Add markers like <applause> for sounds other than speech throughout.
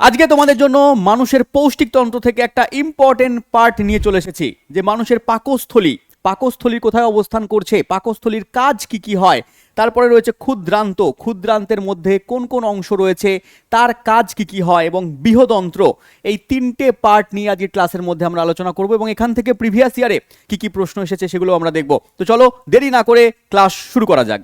আজকে তোমাদের জন্য মানুষের পৌষ্টিকতন্ত্র থেকে একটা ইম্পর্টেন্ট পার্ট নিয়ে চলে এসেছি, যে মানুষের পাকস্থলী। পাকস্থলীর কোথায় অবস্থান করছে? পাকস্থলীর কাজ কি কি হয়? তারপরে রয়েছে ক্ষুদ্রান্ত। ক্ষুদ্রান্তের মধ্যে কোন কোন অংশ রয়েছে? তার কাজ কি কি হয়? এবং বৃহদন্ত্র। এই তিনটে পার্ট নিয়ে আজকে ক্লাসের মধ্যে আমরা আলোচনা করব এবং এখান থেকে প্রিভিয়াস ইয়ারে কি কি প্রশ্ন এসেছে সেগুলো আমরা দেখব। তো চলো দেরি না করে ক্লাস শুরু করা যাক।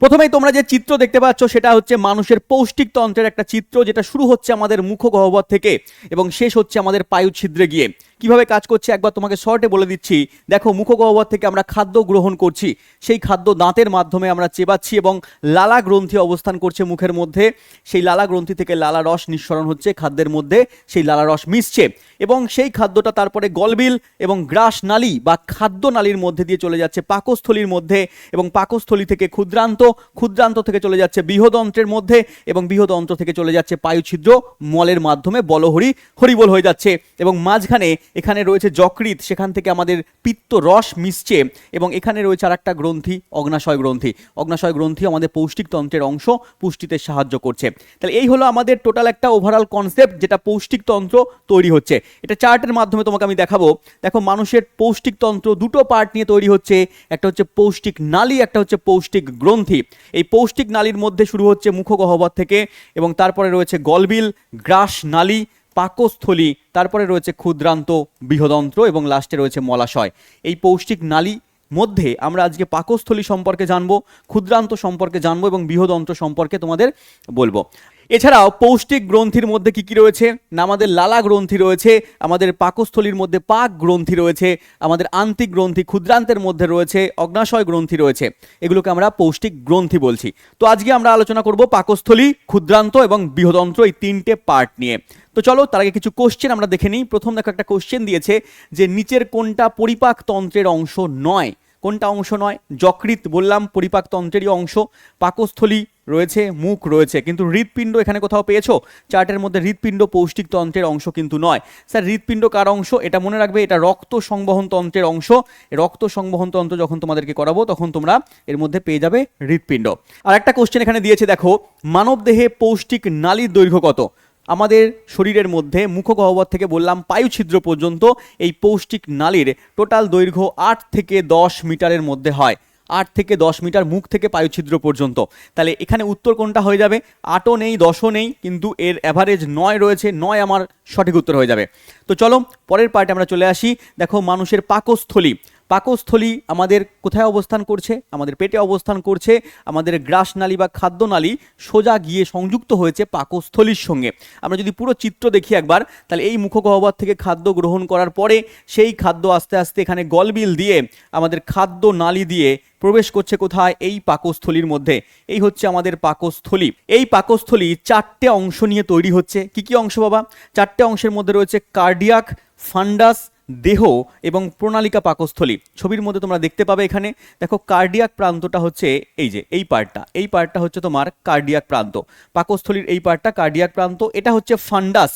প্রথমেই তোমরা যে চিত্র দেখতে পাচ্ছ, সেটা হচ্ছে মানুষের পৌষ্টিক তন্ত্রের একটা চিত্র, যেটা শুরু হচ্ছে আমাদের মুখগহ্বর থেকে এবং শেষ হচ্ছে আমাদের পায়ু ছিদ্রে গিয়ে। কীভাবে কাজ করছে একবার তোমাকে শর্টে বলে দিচ্ছি। দেখো, মুখগহ্বর থেকে আমরা খাদ্য গ্রহণ করছি। সেই খাদ্য দাঁতের মাধ্যমে আমরা চেবাচ্ছি এবং লালা গ্রন্থি অবস্থান করছে মুখের মধ্যে। সেই লালা গ্রন্থি থেকে লালা রস নিঃসরণ হচ্ছে খাদ্যের মধ্যে। সেই লালা রস মিশছে এবং সেই খাদ্যটা তারপরে গলবিল এবং গ্রাস নালী বা খাদ্য নালীর মধ্যে দিয়ে চলে যাচ্ছে পাকস্থলীর মধ্যে এবং পাকস্থলী থেকে ক্ষুদ্রান্ত ক্ষুদ্রান্ত থেকে চলে যাচ্ছে বৃহদন্ত্রের মধ্যে এবং বৃহদন্ত্র থেকে চলে যাচ্ছে পায়ুছিদ্র মলের মাধ্যমে বলহরি হরিবল হয়ে যাচ্ছে এবং মাঝখানে এখানে রয়েছে যকৃৎ, সেখান থেকে আমাদের পিত্ত রস মিশছে এবং এখানে রয়েছে আর একটা গ্রন্থি, অগ্নাশয় গ্রন্থি। অগ্নাশয় গ্রন্থি আমাদের পৌষ্টিক তন্ত্রের অংশ, পুষ্টিতে সাহায্য করছে। তাহলে এই হলো আমাদের টোটাল একটা ওভারঅল কনসেপ্ট যেটা পৌষ্টিক তন্ত্র তৈরি হচ্ছে। এটা চার্টের মাধ্যমে তোমাকে আমি দেখাবো। দেখো, মানুষের পৌষ্টিক তন্ত্র দুটো পার্ট নিয়ে তৈরি হচ্ছে। একটা হচ্ছে পৌষ্টিক নালী, একটা হচ্ছে পৌষ্টিক গ্রন্থি। এই পৌষ্টিক নালীর মধ্যে শুরু হচ্ছে মুখগহ্বর থেকে এবং তারপরে রয়েছে গলবিল, গ্রাস নালী পাকস্থলী, তারপরে রয়েছে ক্ষুদ্রান্ত বৃহদন্ত্র এবং লাস্টে রয়েছে মলাশয়। এই পৌষ্টিক নালী মধ্যে আমরা আজকে পাকস্থলী সম্পর্কে জানব, ক্ষুদ্রান্ত সম্পর্কে জানব এবং বৃহদন্ত্র সম্পর্কে তোমাদের বলব। এছাড়াও পৌষ্টিক গ্রন্থির মধ্যে কি কি রয়েছে? না আমাদের লালা গ্রন্থি রয়েছে, আমাদের পাকস্থলীর মধ্যে পাক গ্রন্থি রয়েছে, আমাদের আন্তিক গ্রন্থি ক্ষুদ্রান্তের মধ্যে রয়েছে, অগ্নাশয় গ্রন্থি রয়েছে। এগুলোকে আমরা পৌষ্টিক গ্রন্থি বলছি। তো আজকে আমরা আলোচনা করব পাকস্থলী, ক্ষুদ্রান্ত এবং বৃহদন্ত্র এই তিনটে পার্ট নিয়ে। তো চলো, তার আগে কিছু কোশ্চেন আমরা দেখে নিই। প্রথম দেখো একটা কোশ্চেন দিয়েছে যে নিচের কোনটা পরিপাক তন্ত্রের অংশ নয়। কোনটা অংশ নয়? যকৃত বললাম, পরিপাক তন্ত্রেরই অংশ। পাকস্থলী রয়েছে, মুখ রয়েছে। কিন্তু হৃৎপিণ্ড এখানে কোথাও পেয়েছ? চার্টের মধ্যে হৃৎপিণ্ড পৌষ্টিক তন্ত্রের অংশ কিন্তু নয়। স্যার, হৃৎপিণ্ড কার অংশ? এটা মনে রাখবে, এটা রক্ত সংবহন তন্ত্রের অংশ। রক্ত সংবহন তন্ত্র যখন তোমাদেরকে করাবো, তখন তোমরা এর মধ্যে পেয়ে যাবে হৃৎপিণ্ড। আর একটা কোশ্চেন এখানে দিয়েছে, দেখো মানব দেহে পৌষ্টিক নালীর দৈর্ঘ্য কত? আমাদের শরীরের মধ্যে মুখগহ্বর থেকে বললাম পায়ু ছিদ্র পর্যন্ত এই পৌষ্টিক নালীর টোটাল দৈর্ঘ্য আট থেকে দশ মিটারের মধ্যে হয়। আট থেকে দশ মিটার মুখ থেকে পায়ুছিদ্র পর্যন্ত। তাহলে এখানে উত্তর কোনটা হয়ে যাবে? আটও নেই, দশও নেই, কিন্তু এর অ্যাভারেজ নয় রয়েছে, নয় আমার সঠিক উত্তর হয়ে যাবে। তো চলো, পরের পার্টে আমরা চলে আসি। দেখো, মানুষের পাকস্থলী। পাকস্থলী আমাদের কোথায় অবস্থান করছে? আমাদের পেটে অবস্থান করছে। আমাদের গ্রাসনালী বা খাদ্যনালী সোজা গিয়ে সংযুক্ত হয়েছে পাকস্থলীর সঙ্গে। আমরা যদি পুরো চিত্র দেখি একবার, তাহলে এই মুখগহ্বর থেকে খাদ্য গ্রহণ করার পরে সেই খাদ্য আস্তে আস্তে এখানে গলবিল দিয়ে আমাদের খাদ্য নালী দিয়ে প্রবেশ করছে কোথায়? এই পাকস্থলীর মধ্যে। এই হচ্ছে আমাদের পাকস্থলী। এই পাকস্থলী চারটে অংশ নিয়ে তৈরি হচ্ছে। কি কি অংশ বাবা? চারটে অংশের মধ্যে রয়েছে কার্ডিয়াক ফান্ডাস দেহ এবং প্রণালিকা পাকস্থলী। ছবির মধ্যে তোমরা দেখতে পাবে এখানে, দেখো কার্ডিয়াক প্রান্তটা হচ্ছে এই যে, এই পার্টটা। এই পার্টটা হচ্ছে তোমার কার্ডিয়াক প্রান্ত। পাকস্থলীর এই পার্টটা কার্ডিয়াক প্রান্ত, এটা হচ্ছে ফান্ডাস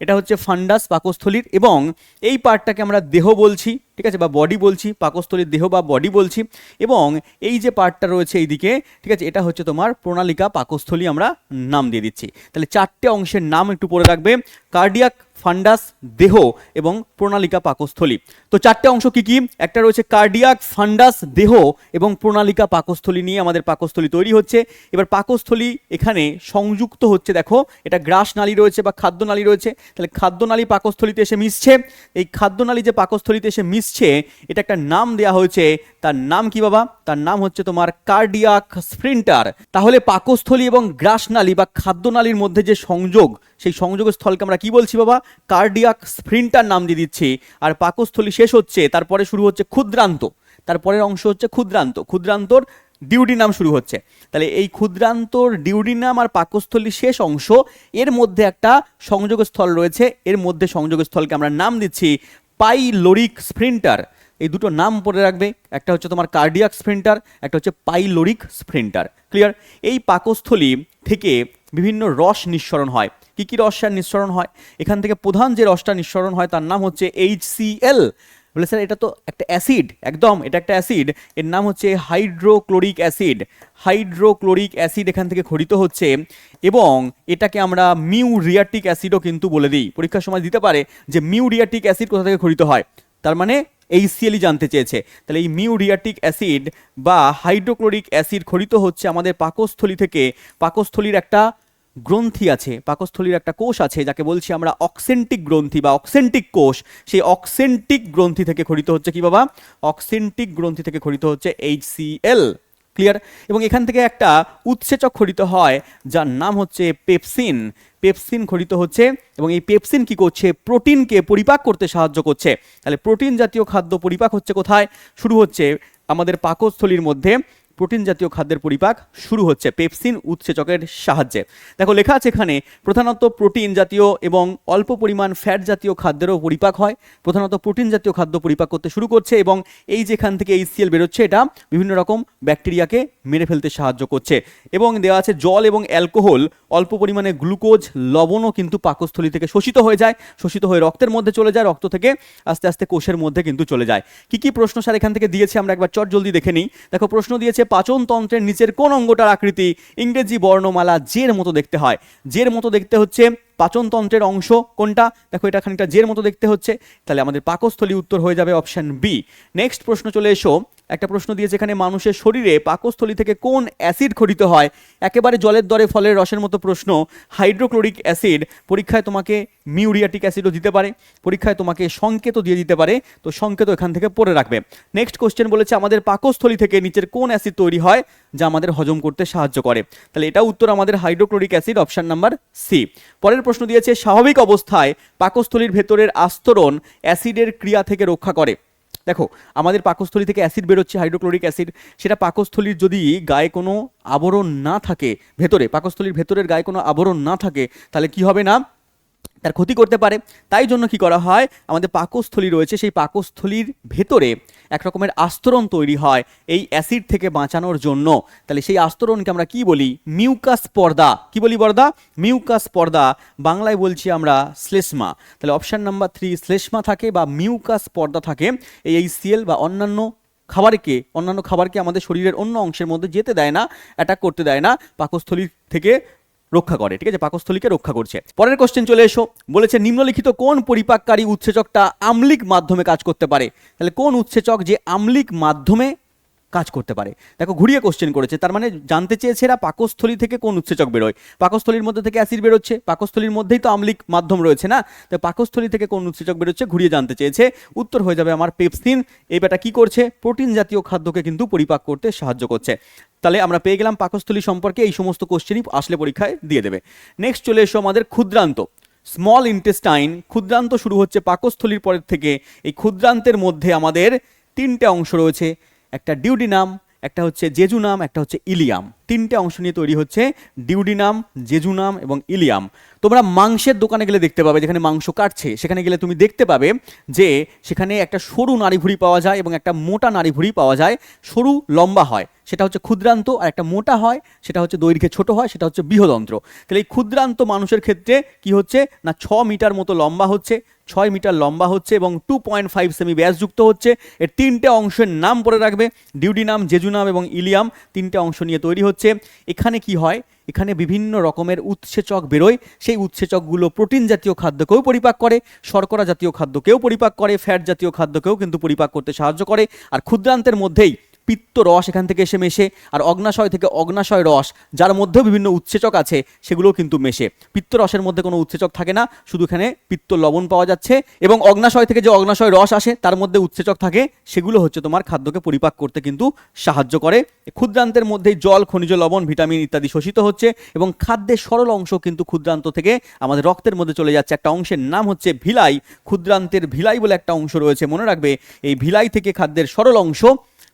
এটা হচ্ছে ফান্ডাস পাকস্থলীর এবং এই পার্টটাকে আমরা দেহ বলছি, ঠিক আছে, বা বডি বলছি, পাকস্থলীর দেহ বা বডি বলছি এবং এই যে পার্টটা রয়েছে এইদিকে, ঠিক আছে, এটা হচ্ছে তোমার প্রণালিকা পাকস্থলী আমরা নাম দিয়ে দিচ্ছি। তাহলে চারটে অংশের নাম একটু পড়ে রাখবে। কার্ডিয়াক ফান্ডাস, দেহ এবং প্রণালিকা পাকস্থলী। তো চারটে অংশ কি কি? একটা রয়েছে কার্ডিয়াক, ফান্ডাস, দেহ এবং প্রণালিকা পাকস্থলী নিয়ে আমাদের পাকস্থলী তৈরি হচ্ছে। এবার পাকস্থলী এখানে সংযুক্ত হচ্ছে, দেখো, এটা গ্রাস নালী রয়েছে বা খাদ্যনালী রয়েছে। তাহলে খাদ্যনালী পাকস্থলীতে এসে মিশছে। এই খাদ্যনালী যে পাকস্থলীতে এসে মিশছে, এটা একটা নাম দেওয়া হয়েছে তার নাম কি বাবা? তার নাম হচ্ছে তোমার কার্ডিয়াক স্প্রিন্টার তাহলে পাকস্থলী এবং গ্রাসনালী বা খাদ্যনালীর মধ্যে যে সংযোগ, সেই সংযোগ স্থলকে আমরা কি বলছি বাবা? কার্ডিয়াক স্প্রিন্টার নাম দিয়ে দিচ্ছি। আর পাকস্থলী শেষ হচ্ছে, তারপরে শুরু হচ্ছে ক্ষুদ্রান্ত। তারপরের অংশ হচ্ছে ক্ষুদ্রান্ত। ক্ষুদ্রান্তর ডিউডি নাম শুরু হচ্ছে। তাহলে এই ক্ষুদ্রান্তর ডিউডি নাম আর পাকস্থলীর শেষ অংশ, এর মধ্যে একটা সংযোগস্থল রয়েছে। এর মধ্যে সংযোগস্থলকে আমরা নাম দিচ্ছি পাইলোরিক স্প্রিন্টার এই দুটো নাম পড়ে রাখবে। একটা হচ্ছে তোমার কার্ডিয়াক স্প্রিন্টার একটা হচ্ছে পাইলোরিক স্প্রিন্টার ক্লিয়ার এই পাকস্থলী থেকে বিভিন্ন রস নিঃসরণ হয়। কি কি রসায়ন নিঃসরণ হয়? এখান থেকে প্রধান যে রসটা নিঃসরণ হয় তার নাম হচ্ছে এইচসিএল বলে স্যার, এটা তো একটা অ্যাসিড একদম, এটা একটা অ্যাসিড এর নাম হচ্ছে হাইড্রোক্লোরিক অ্যাসিড হাইড্রোক্লোরিক অ্যাসিড এখান থেকে খরিত হচ্ছে এবং এটাকে আমরা মিউরিয়াটিক অ্যাসিডও কিন্তু বলে দিই। পরীক্ষার সময় দিতে পারে যে মিউরিয়াটিক অ্যাসিড কোথা থেকে খরিত হয়? তার মানে এই সিএলই জানতে চেয়েছে। তাহলে এই মিউরিয়াটিক অ্যাসিড বা হাইড্রোক্লোরিক অ্যাসিড খরিত হচ্ছে আমাদের পাকস্থলী থেকে। পাকস্থলীর একটা গ্রন্থি আছে, পাকস্থলীর একটা কোষ আছে, যাকে বলছি আমরা অক্সেন্টিক গ্রন্থি বা অক্সেন্টিক কোষ। সেই অক্সেন্টিক গ্রন্থি থেকে খরিত হচ্ছে কি বাবা? অক্সেন্টিক গ্রন্থি থেকে খরিত হচ্ছে এইচসিএল ক্লিয়ার এবং এখান থেকে একটা উৎসেচক খরিত হয়, যার নাম হচ্ছে পেপসিন পেপসিন খরিত হচ্ছে এবং এই পেপসিন কি করছে? প্রোটিনকে পরিপাক করতে সাহায্য করছে। তাহলে প্রোটিন জাতীয় খাদ্য পরিপাক হচ্ছে কোথায়? শুরু হচ্ছে আমাদের পাকস্থলীর মধ্যে। প্রোটিন জাতীয় খাদ্যের পরিপাক শুরু হচ্ছে পেপসিন উৎসেচকের সাহায্যে। দেখো, লেখা আছে এখানে, প্রধানত প্রোটিন জাতীয় এবং অল্প পরিমাণ ফ্যাট জাতীয় খাদ্যেরও পরিপাক হয়। প্রধানত প্রোটিন জাতীয় খাদ্য পরিপাক করতে শুরু করছে এবং এই যেখান থেকে এই সিএল বেরোচ্ছে, এটা বিভিন্ন রকম ব্যাকটেরিয়াকে মেরে ফেলতে সাহায্য করছে। এবং দেওয়া আছে জল এবং অ্যালকোহল, অল্প পরিমাণে গ্লুকোজ, লবণও কিন্তু পাকস্থলী থেকে শোষিত হয়ে যায়। শোষিত হয়ে রক্তের মধ্যে চলে যায়, রক্ত থেকে আস্তে আস্তে কোষের মধ্যে কিন্তু চলে যায়। কি কি প্রশ্ন স্যার এখান থেকে দিয়েছে আমরা একবার, চট জলদি দেখে নিই। দেখো, প্রশ্ন দিয়েছে পাচনতন্ত্রের নিচের কোন অঙ্গটার আকৃতি ইংরেজি বর্ণমালা জের মতো দেখতে হয়। জের মতো দেখতে হচ্ছে পাচনতন্ত্রের অংশ কোনটা? দেখো এটা খানিকটা জের মতো দেখতে হচ্ছে। তাহলে আমাদের পাকস্থলী উত্তর হয়ে যাবে অপশান বি। নেক্সট প্রশ্ন চলে এসো। একটা প্রশ্ন দিয়েছে এখানে মানুষের শরীরে পাকস্থলী থেকে কোন অ্যাসিড খরিত হয়? একেবারে জলের দরে ফলের রসের মতো প্রশ্ন। হাইড্রোক্লোরিক অ্যাসিড পরীক্ষায় তোমাকে মিউরিয়াটিক অ্যাসিডও দিতে পারে, পরীক্ষায় তোমাকে সংকেতও দিয়ে দিতে পারে, তো সংকেত এখান থেকে পড়ে রাখবে। নেক্সট কোশ্চেন বলেছে, আমাদের পাকস্থলী থেকে নিচের কোন অ্যাসিড তৈরি হয় যা আমাদের হজম করতে সাহায্য করে? তাহলে এটা উত্তর আমাদের hydrochloric acid, option number C পরের প্রশ্ন দিয়েছে, স্বাভাবিক অবস্থায় পাকস্থলীর ভেতরের আস্তরণ অ্যাসিডের ক্রিয়া থেকে রক্ষা করে। দেখো, আমাদের পাকস্থলী থেকে অ্যাসিড বেরোচ্ছে, হাইড্রোক্লোরিক অ্যাসিড। সেটা পাকস্থলীর যদি গায়ে কোনো আবরণ না থাকে ভেতরে, পাকস্থলীর ভেতরের গায়ে কোনো আবরণ না থাকে, তাহলে কি হবে না? তার ক্ষতি করতে পারে। তাই জন্য কি করা হয়? আমাদের পাকস্থলী রয়েছে, সেই পাকস্থলীর ভেতরে এক রকমের আস্তরণ তৈরি হয় এই অ্যাসিড থেকে বাঁচানোর জন্য। তাহলে সেই আস্তরণকে আমরা কি বলি? মিউকাস পর্দা। কি বলি পর্দা? মিউকাস পর্দা। বাংলায় বলছি আমরা শ্লেষ্মা। তাহলে অপশান নাম্বার থ্রি শ্লেষ্মা থাকে বা মিউকাস পর্দা থাকে, এই এই সিএল বা অন্যান্য খাবারকে অন্যান্য খাবারকে আমাদের শরীরের অন্য অংশের মধ্যে যেতে দেয় না অ্যাটাক করতে দেয় না, পাকস্থলীর থেকে রক্ষা করে, ঠিক আছে? পাকস্থলীকে রক্ষা করছে। পরের কোশ্চেন চলে এসো। বলেছে, নিম্নলিখিত কোন পরিপাককারী উৎসেচকটা আম্লিক মাধ্যমে কাজ করতে পারে? তাহলে কোন উৎসেচক যে আম্লিক মাধ্যমে কাজ করতে পারে। দেখো, ঘুরিয়ে কোশ্চেন করেছে। তার মানে জানতে চেয়েছে এরা পাকস্থলী থেকে কোন উৎসেচক বেরোয়। পাকস্থলীর মধ্যে থেকে অ্যাসিড বেরোচ্ছে, পাকস্থলীর মধ্যেই তো আম্লিক মাধ্যম রয়েছে না? তো পাকস্থলী থেকে কোন উৎসেচক বেরোচ্ছে, ঘুরিয়ে জানতে চেয়েছে। উত্তর হয়ে যাবে আমার পেপসিন এই বেটা কি করছে? প্রোটিন জাতীয় খাদ্যকে কিন্তু পরিপাক করতে সাহায্য করছে। তাহলে আমরা পেয়ে গেলাম পাকস্থলী সম্পর্কে এই সমস্ত কোশ্চেনই আসলে পরীক্ষায় দিয়ে দেবে। নেক্সট চলে এসো আমাদের ক্ষুদ্রান্ত। স্মল ইন্টেস্টাইন ক্ষুদ্রান্ত শুরু হচ্ছে পাকস্থলীর পরের থেকে। এই ক্ষুদ্রান্তের মধ্যে আমাদের তিনটে অংশ রয়েছে। একটা ডিউডি নাম একটা হচ্ছে জেজু নাম একটা হচ্ছে ইলিয়াম। তিনটে অংশ নিয়ে তৈরি হচ্ছে ডিউডিনাম, জেজুনাম এবং ইলিয়াম। তোমরা মাংসের দোকানে গেলে দেখতে পাবে, যেখানে মাংস কাটছে, সেখানে গেলে তুমি দেখতে পাবে যে সেখানে একটা সরু নাড়িভুড়ি পাওয়া যায় এবং একটা মোটা নাড়িভুড়ি পাওয়া যায়। সরু লম্বা হয়, সেটা হচ্ছে ক্ষুদ্রান্ত, আর একটা মোটা হয়, সেটা হচ্ছে দৈর্ঘ্যে ছোট হয়, সেটা হচ্ছে বৃহদন্ত্র। তাহলে এই ক্ষুদ্রান্ত মানুষের ক্ষেত্রে কি হচ্ছে? না, ছ মিটার মতো লম্বা হচ্ছে, ছয় মিটার লম্বা হচ্ছে এবং টু পয়েন্ট ফাইভ সেমি ব্যাসযুক্ত হচ্ছে। এর তিনটে অংশের নাম পড়ে রাখবে, ডিউডিনাম, জেজুনাম এবং ইলিয়াম। তিনটে অংশ নিয়ে তৈরি হচ্ছে, এখানে কি হয়? এখানে বিভিন্ন রকমের উৎসেচক বেরোয়। সেই উৎসেচকগুলো প্রোটিন জাতীয় খাদ্যকেও পরিপাক করে, শর্করা জাতীয় খাদ্যকেও পরিপাক করে, ফ্যাট জাতীয় খাদ্যকেও কিন্তু পরিপাক করতে সাহায্য করে। আর ক্ষুদ্রান্তের মধ্যেই পিত্ত রস এখান থেকে এসে মেশে, আর অগ্নাশয় থেকে অগ্নাশয় রস, যার মধ্যেও বিভিন্ন উৎসেচক আছে, সেগুলোও কিন্তু মেশে। পিত্ত রসের মধ্যে কোনো উৎসেচক থাকে না, শুধু এখানে পিত্ত লবণ পাওয়া যাচ্ছে, এবং অগ্নাশয় থেকে যে অগ্নাশয় রস আসে, তার মধ্যে উৎসেচক থাকে, সেগুলো হচ্ছে তোমার খাদ্যকে পরিপাক করতে কিন্তু সাহায্য করে। ক্ষুদ্রান্তের মধ্যেই জল, খনিজ লবণ, ভিটামিন ইত্যাদি শোষিত হচ্ছে, এবং খাদ্যের সরল অংশ কিন্তু ক্ষুদ্রান্ত থেকে আমাদের রক্তের মধ্যে চলে যাচ্ছে। একটা অংশের নাম হচ্ছে ভিলাই। ক্ষুদ্রান্তের ভিলাই বলে একটা অংশ রয়েছে, মনে রাখবে? এই ভিলাই থেকে খাদ্যের সরল অংশ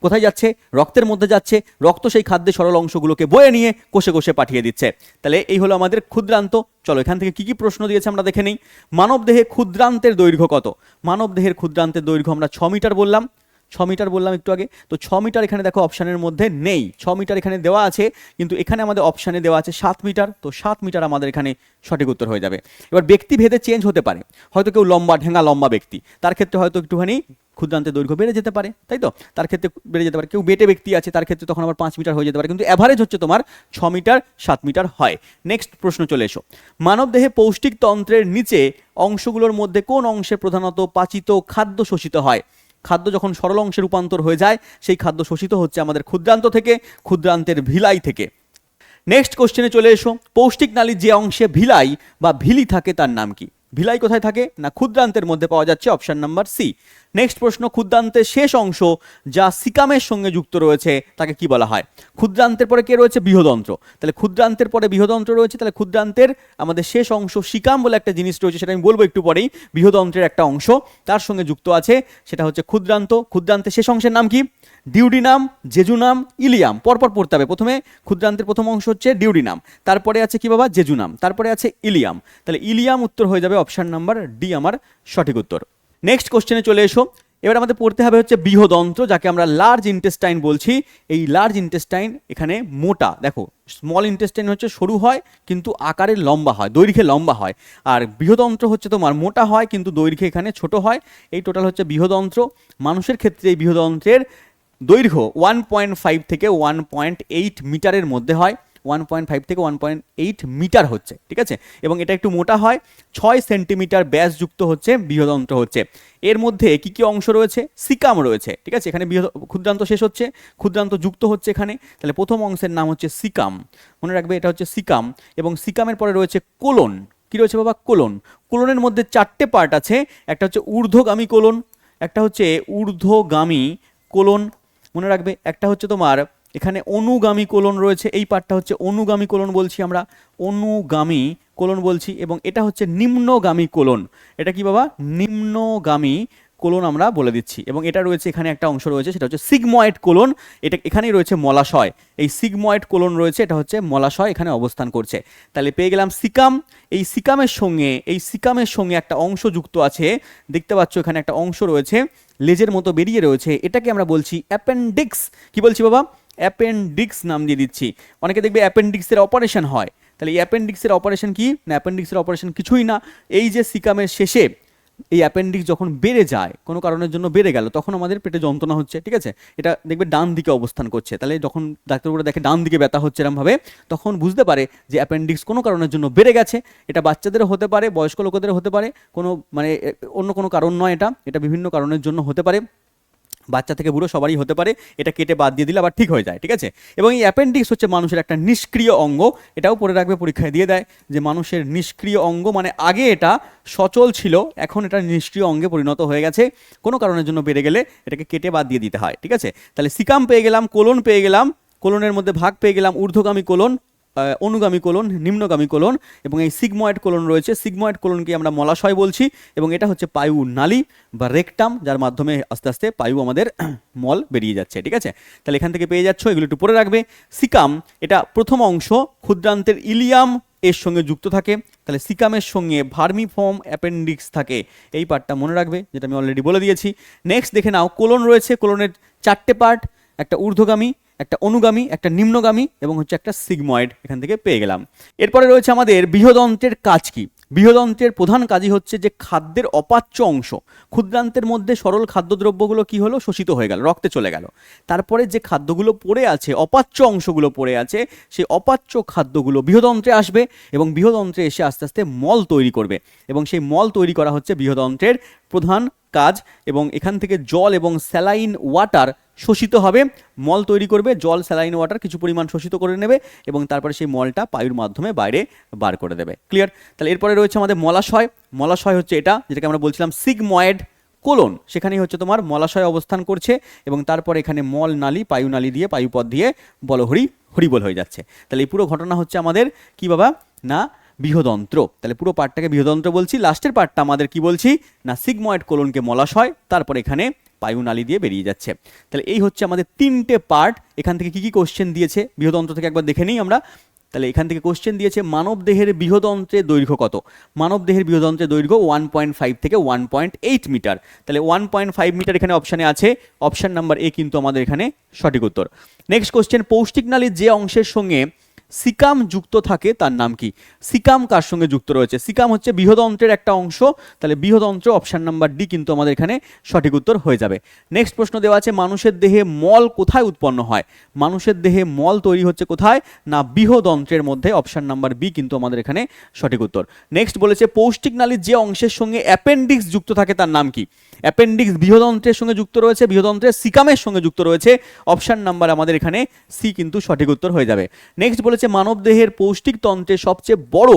কোথায় যাচ্ছে? রক্তের মধ্যে যাচ্ছে। রক্ত সেই খাদ্যের সরল অংশগুলোকে বয়ে নিয়ে কোষে কোষে পাঠিয়ে দিচ্ছে। তাহলে এই হলো আমাদের ক্ষুদ্রান্ত। চলো এখান থেকে কি কি প্রশ্ন দিয়েছে আমরা দেখে নিই। মানব দেহে ক্ষুদ্রান্তের দৈর্ঘ্য কত? মানব দেহের ক্ষুদ্রান্তের দৈর্ঘ্য আমরা ছ মিটার বললাম। ছ মিটার বললাম একটু আগে। তো ছ মিটার এখানে দেখো অপশানের মধ্যে নেই। ছ মিটার এখানে দেওয়া আছে, কিন্তু এখানে আমাদের অপশানে দেওয়া আছে সাত মিটার। তো সাত মিটার আমাদের এখানে সঠিক উত্তর হয়ে যাবে। এবার ব্যক্তি ভেদে চেঞ্জ হতে পারে। হয়তো কেউ লম্বা, ঢেঙ্গা লম্বা ব্যক্তি। তার ক্ষেত্রে হয়তো একটুখানি ক্ষুদ্রান্তের দৈর্ঘ্য বেড়ে যেতে পারে, তাই তো? তার ক্ষেত্রে বেড়ে যেতে পারে। কেউ বেটে ব্যক্তি আছে, তার ক্ষেত্রে তখন আবার পাঁচ মিটার হয়ে যেতে পারে। কিন্তু অ্যাভারেজ হচ্ছে তোমার ছ মিটার, সাত মিটার হয়। নেক্সট প্রশ্ন চলে এসো। মানবদেহে পৌষ্টিক তন্ত্রের নিচে অংশগুলোর মধ্যে কোন অংশে প্রধানত পাচিত খাদ্য শোষিত হয়? খাদ্য যখন সরল অংশে রূপান্তর হয়ে যায়, সেই খাদ্য শোষিত হচ্ছে আমাদের ক্ষুদ্রান্ত থেকে, ক্ষুদ্রান্তের ভিলাই থেকে। নেক্সট কোশ্চেনে চলে এসো। পৌষ্টিক নালীর যে অংশে ভিলাই বা ভিলি থাকে, তার নাম কি? ভিলাই কোথায় থাকে? না ক্ষুদ্রান্তের মধ্যে পাওয়া যাচ্ছে অপশন নাম্বার সি। নেক্সট প্রশ্ন, ক্ষুদ্রান্তের শেষ অংশ যা সিকামের সঙ্গে যুক্ত রয়েছে, তাকে কি বলা হয়? ক্ষুদ্রান্তের পরে কে রয়েছে? বৃহদন্ত্র। তাহলে ক্ষুদ্রান্তের পরে বৃহদন্ত্র রয়েছে, তাহলে ক্ষুদ্রান্তের আমাদের শেষ অংশ সিকাম বলে একটা জিনিস রয়েছে, সেটা আমি বলব একটু পরেই। বৃহদন্ত্রের একটা অংশ, তার সঙ্গে যুক্ত আছে, সেটা হচ্ছে ক্ষুদ্রান্ত। ক্ষুদ্রান্তের শেষ অংশের নাম কি? Duodenum jejunum ileum. পরপর পড়তে হবে। প্রথমে ক্ষুদ্রান্তের প্রথম অংশ হচ্ছে ডিউডিনাম তারপরে আছে কি বাবা? জেজুনাম তারপরে আছে ইলিয়াম। তাহলে ইলিয়াম উত্তর হয়ে যাবে অপশান নাম্বার ডি, আমার সঠিক উত্তর। নেক্সট কোশ্চেনে চলে এসো। এবার আমাদের পড়তে হবে হচ্ছে বৃহদন্ত্র, যাকে আমরা লার্জ ইন্টেস্টাইন বলছি। এই লার্জ ইন্টেস্টাইন এখানে মোটা। দেখো স্মল ইন্টেস্টাইন হচ্ছে সরু হয়, কিন্তু আকারে লম্বা হয়, দৈর্ঘ্যে লম্বা হয়। আর বৃহদন্ত্র হচ্ছে তোমার মোটা হয়, কিন্তু দৈর্ঘ্যে এখানে ছোট হয়। এই টোটাল হচ্ছে বৃহদন্ত্র। মানুষের ক্ষেত্রে এই বৃহদন্ত্রের দৈর্ঘ্য ওয়ান পয়েন্ট ফাইভ থেকে ওয়ান পয়েন্ট এইট মিটারের মধ্যে হয়। ওয়ান পয়েন্ট ফাইভ থেকে ওয়ান পয়েন্ট এইট মিটার হচ্ছে, ঠিক আছে? এবং এটা একটু মোটা হয়, ছয় সেন্টিমিটার ব্যাসযুক্ত হচ্ছে, বৃহদন্ত্র হচ্ছে। এর মধ্যে কি কি অংশ রয়েছে? সিকাম রয়েছে, ঠিক আছে? এখানে বৃহৎ ক্ষুদ্রান্ত শেষ হচ্ছে, ক্ষুদ্রান্ত যুক্ত হচ্ছে এখানে। তাহলে প্রথম অংশের নাম হচ্ছে সিকাম। মনে রাখবে এটা হচ্ছে সিকাম। এবং সিকামের পরে রয়েছে কোলন। কী রয়েছে বাবা? কোলন। কোলনের মধ্যে চারটে পার্ট আছে, একটা হচ্ছে ঊর্ধ্বগামী কোলন, একটা হচ্ছে ঊর্ধ্বগামী কোলন মনে রাখবে, একটা হচ্ছে তোমার এখানে অনুগামী কোলন রয়েছে, এই পার্টটা হচ্ছে অনুগামী কোলন বলছি আমরা, অনুগামী কোলন বলছি এবং এটা হচ্ছে নিম্নগামী কোলন। এটা কি বাবা? নিম্নগামী কোলন আমরা বলে দিচ্ছি এবং এটা রয়েছে এখানে একটা অংশ রয়েছে, সেটা হচ্ছে সিগময়েড কোলন, এটা এখানেই রয়েছে মলাশয়। এই সিগময়েড কোলন রয়েছে, এটা হচ্ছে মলাশয় এখানে অবস্থান করছে। তাহলে পেয়ে গেলাম সিকাম, এই সিকামের সঙ্গে, এই সিকামের সঙ্গে একটা অংশ যুক্ত আছে, দেখতে পাচ্ছ এখানে একটা অংশ রয়েছে লেজের মতো বেরিয়ে রয়েছে, এটাকে আমরা বলছি অ্যাপেন্ডিক্স। কি বলছি বাবা? অ্যাপেন্ডিক্স নাম দিয়ে দিচ্ছি। অনেকে দেখবে অ্যাপেন্ডিক্সের অপারেশন হয়। তাহলে এই অ্যাপেন্ডিক্সের অপারেশন কি? না, অ্যাপেন্ডিক্সের অপারেশন কিছুই না। এই যে সিকামের শেষে এই অ্যাপেন্ডিক্স যখন বেড়ে যায়, কোনো কারণের জন্য বেড়ে গেল, তখন আমাদের পেটে যন্ত্রণা হচ্ছে, ঠিক আছে? এটা দেখবে ডান দিকে অবস্থান করছে। তাহলে যখন ডাক্তারবাবুরা দেখে ডান দিকে ব্যথা হচ্ছে এরমভাবে, তখন বুঝতে পারে যে অ্যাপেন্ডিক্স কোনো কারণের জন্য বেড়ে গেছে। এটা বাচ্চাদের হতে পারে, বয়স্ক লোকেদেরও হতে পারে, কোনো মানে অন্য কোনো কারণ নয় এটা। এটা বিভিন্ন কারণের জন্য হতে পারে। বাচ্চা থেকে বুড়ো সবারই হতে পারে, এটা কেটে বাদ দিয়ে দিলে আবার ঠিক হয়ে যায়, ঠিক আছে? এবং এই অ্যাপেন্ডিক্স হচ্ছে মানুষের একটা নিষ্ক্রিয় অঙ্গ, এটাও পড়ে রাখবে, পরীক্ষায় দিয়ে দেয় যে মানুষের নিষ্ক্রিয় অঙ্গ মানে আগে এটা সচল ছিল, এখন এটা নিষ্ক্রিয় অঙ্গে পরিণত হয়ে গেছে, কোনো কারণের জন্য বেড়ে গেলে এটাকে কেটে বাদ দিয়ে দিতে হয়, ঠিক আছে? তাহলে সিকাম পেয়ে গেলাম, কোলন পেয়ে গেলাম, কোলনের মধ্যে ভাগ পেয়ে গেলাম, ঊর্ধ্বগামী কোলন অনুগামী কোলন, নিম্নগামী কোলন এবং এই সিগময়েড কোলন রয়েছে। সিগময়েড কোলনকে আমরা মলাশয় বলছি এবং এটা হচ্ছে পায়ু নালী বা রেকটাম, যার মাধ্যমে আস্তে আস্তে পায়ু আমাদের <clears throat> মল বেরিয়ে যাচ্ছে, ঠিক আছে? তাহলে এখান থেকে পেয়ে যাচ্ছ, এগুলো একটু পরে রাখবে। সিকাম, এটা প্রথম অংশ, ক্ষুদ্রান্তের ইলিয়াম এর সঙ্গে যুক্ত থাকে। তাহলে সিকামের সঙ্গে ভার্মিফর্ম অ্যাপেন্ডিক্স থাকে, এই পার্টটা মনে রাখবে, যেটা আমি অলরেডি বলে দিয়েছি। নেক্সট দেখে নাও, কোলন রয়েছে, কোলনের চারটে পার্ট একটা ঊর্ধ্বগামী একটা অনুগামী, একটা নিম্নগামী এবং হচ্ছে একটা সিগময়েড এখান থেকে পেয়ে গেলাম। এরপরে রয়েছে আমাদের বৃহদন্ত্রের কাজ কি? বৃহদন্ত্রের প্রধান কাজই হচ্ছে যে খাদ্যের অপাচ্য অংশ, ক্ষুদ্রান্তের মধ্যে সরল খাদ্যদ্রব্যগুলো কি হলো? শোষিত হয়ে গেল, রক্তে চলে গেল। তারপরে যে খাদ্যগুলো পড়ে আছে, অপাচ্য অংশগুলো পড়ে আছে সেই অপাচ্য খাদ্যগুলো বৃহদন্ত্রে আসবে এবং বৃহদন্ত্রে এসে আস্তে আস্তে মল তৈরি করবে। এবং সেই মল তৈরি করা হচ্ছে বৃহদন্ত্রের প্রধান কাজ এবং এখান থেকে জল এবং স্যালাইন ওয়াটার শোষিত হবে। মল তৈরি করবে, জল, স্যালাইন ওয়াটার কিছু পরিমাণ শোষিত করে নেবে এবং তারপরে সেই মলটা পায়ুর মাধ্যমে বাইরে বার করে দেবে। ক্লিয়ার তাহলে এরপরে রয়েছে আমাদের মলাশয়। মলাশয় হচ্ছে এটা যেটাকে আমরা বলছিলাম সিগময়েড কোলন। সেখানেই হচ্ছে তোমার মলাশয় অবস্থান করছে এবং তারপর এখানে মল নালী, পায়ু নালী দিয়ে, পায়ুপথ দিয়ে বলহরি, হরিবল হয়ে যাচ্ছে। তাহলে এই পুরো ঘটনা হচ্ছে আমাদের কি বাবা? না বৃহদন্ত্র। তাহলে পুরো পার্টটাকে বৃহদন্ত্র বলছি, লাস্টের পার্টটা আমাদের কি বলছি? না, সিগময়েড কোলনকে মলাশয় তারপর এখানে পায়ু নালী দিয়ে বেরিয়ে যাচ্ছে। তাহলে এই হচ্ছে আমাদের তিনটে পার্ট এখান থেকে কি কি কোশ্চেন দিয়েছে? বৃহদন্ত্র থেকে একবার দেখে নিই আমরা। তাহলে এখান থেকে কোশ্চেন দিয়েছে, মানব দেহের বৃহদন্ত্রের দৈর্ঘ্য কত? মানব দেহের বৃহদন্ত্রের দৈর্ঘ্য ওয়ান পয়েন্ট ফাইভ থেকে ওয়ান পয়েন্ট এইট মিটার তাহলে ওয়ান পয়েন্ট ফাইভ মিটার এখানে অপশানে আছে। অপশান নাম্বার এ কিন্তু আমাদের এখানে সঠিক উত্তর। নেক্সট কোশ্চেন পৌষ্টিক নালীর যে অংশের সঙ্গে সিকাম যুক্ত থাকে তার নাম কি? সিকাম কার সঙ্গে যুক্ত রয়েছে? সিকাম হচ্ছে বৃহদন্ত্রের একটা অংশ। তাহলে বৃহদন্ত্র অপশান নাম্বার ডি কিন্তু আমাদের এখানে সঠিক উত্তর হয়ে যাবে। নেক্সট প্রশ্ন দেওয়া আছে, মানুষের দেহে মল কোথায় উৎপন্ন হয়? মানুষের দেহে মল তৈরি হচ্ছে কোথায়? না, বৃহদন্ত্রের মধ্যে অপশান নাম্বার বি কিন্তু আমাদের এখানে সঠিক উত্তর। নেক্সট বলেছে, পৌষ্টিক নালীর যে অংশের সঙ্গে অ্যাপেন্ডিক্স যুক্ত থাকে তার নাম কি? অ্যাপেন্ডিক্স বৃহদন্ত্রের সঙ্গে যুক্ত রয়েছে, বৃহদন্ত্রের সিকামের সঙ্গে যুক্ত রয়েছে। অপশান নাম্বার আমাদের এখানে সি কিন্তু সঠিক উত্তর হয়ে যাবে। নেক্সট বলেছে মানবদেহের পৌষ্টিক তন্ত্রের সবচেয়ে বড়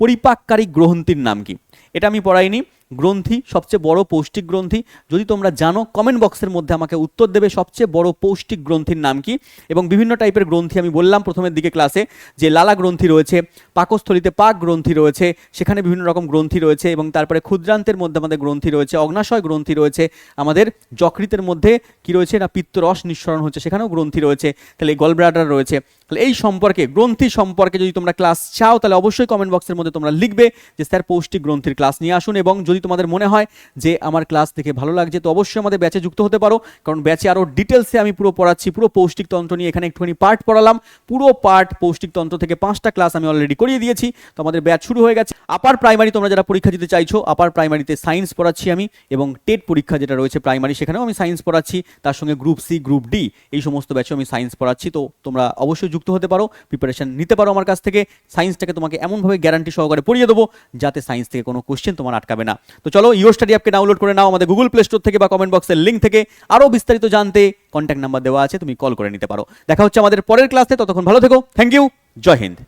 পরিপাককারী গ্রন্থির নাম কি? এটা আমি পড়াইনি। গ্রন্থি, সবচেয়ে বড় পৌষ্টিক গ্রন্থি। যদি তোমরা জানো কমেন্ট বক্সের মধ্যে আমাকে উত্তর দেবে সবচেয়ে বড় পৌষ্টিক গ্রন্থির নাম কি। এবং বিভিন্ন টাইপের গ্রন্থি আমি বললাম প্রথমের দিকে ক্লাসে যে লালা গ্রন্থি রয়েছে, পাকস্থলিতে পাক গ্রন্থি রয়েছে, সেখানে বিভিন্ন রকম গ্রন্থি রয়েছে এবং তারপরে ক্ষুদ্রান্তের মধ্যে আমাদের গ্রন্থি রয়েছে, অগ্নাশয় গ্রন্থি রয়েছে, আমাদের যকৃতের মধ্যে কি রয়েছে না পিত্তরস নিঃসরণ হচ্ছে, সেখানেও গ্রন্থি রয়েছে। তাহলে গলব্লাডার রয়েছে। তাহলে এই সম্পর্কে গ্রন্থি সম্পর্কে যদি তোমরা ক্লাস চাও, তাহলে অবশ্যই কমেন্ট বক্সের মধ্যে তোমরা লিখবে যে, স্যার, পৌষ্টিক গ্রন্থির ক্লাস নিয়ে আসুন এবং যদি তোমাদের মনে হয় যে, আমার ক্লাস দেখে ভালো লাগছে, তো অবশ্যই আমাদের ব্যাচে যুক্ত হতে পারো। কারণ ব্যাচে আরও ডিটেলসে আমি পুরো পড়াচ্ছি, পুরো পৌষ্টিক তন্ত্র নিয়ে এখানে একটুখানি পার্ট পড়ালাম। পুরো পার্ট পৌষ্টিক তন্ত্র থেকে পাঁচটা ক্লাস আমি অলরেডি করিয়ে দিয়েছি। তো আমাদের ব্যাচ শুরু হয়ে গেছে। আপার প্রাইমারি তোমরা যারা পরীক্ষা দিতে চাইছো আপার প্রাইমারিতে সায়েন্স পড়াচ্ছি আমি এবং টেট পরীক্ষা যেটা রয়েছে প্রাইমারি সেখানেও আমি সায়েন্স পড়াচ্ছি। তার সঙ্গে গ্রুপ সি গ্রুপ ডি এই সমস্ত ব্যাচেও আমি সায়েন্স পড়াচ্ছি। তো তোমরা অবশ্যই যুক্ত হতে পারো প্রিপারেশন নিতে পারো আমার কাছ থেকে। সায়েন্সটাকে তোমাকে এমনভাবে গ্যারান্টি সহকারে পড়িয়ে দেবো, যাতে সায়েন্স থেকে কোনো কোশ্চেন তোমার আটকাবে না। তো চলো ইও স্টাডি অ্যাপকে ডাউনলোড করে নাও আমাদের গুগল প্লে স্টোর থেকে বা কমেন্ট বক্সের লিঙ্ক থেকে। আরও বিস্তারিত জানতে কন্ট্যাক্ট নাম্বার দেওয়া আছে, তুমি কল করে নিতে পারো। দেখা হচ্ছে আমাদের পরের ক্লাসে ততক্ষণ ভালো থেকো। থ্যাংক ইউ জয় হিন্দ।